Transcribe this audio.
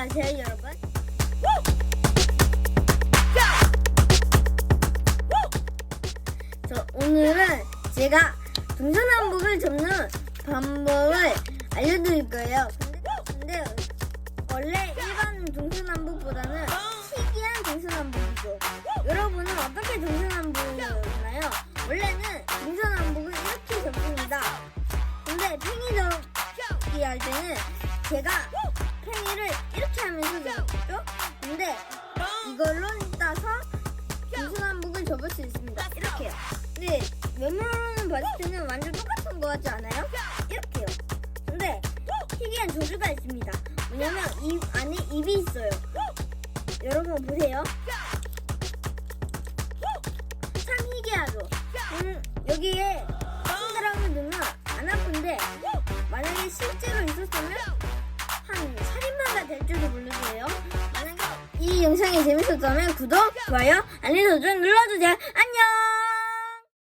안녕하세요, 여러분. 저 오늘은 제가 동서남북을 접는 방법을 알려드릴 거예요. 근데, 근데 원래 일반 동서남북보다는 희귀한 동서남북이죠. 여러분은 어떻게 동서남북을 접나요? 원래는 동서남북을 이렇게 접습니다. 근데 접기 할 때는 제가 팽이를 이렇게 하면서 접죠. 근데 이걸로 따서 동서남북을 접을 수 있습니다. 이렇게요. 근데 외모로는 봤을 때는 완전 똑같은 거 같지 않아요? 이렇게요. 근데 희귀한 조주가 있습니다. 뭐냐면 입 안에 입이 있어요. 여러분 보세요. 참 희귀하죠. 음, 여기에 손가락을 넣으면 안 아픈데 만약에 실제로 있었으면 될 줄도 모르세요. 만약에 이 영상이 재밌었다면 구독, 좋아요, 알림 설정 눌러주세요. 안녕.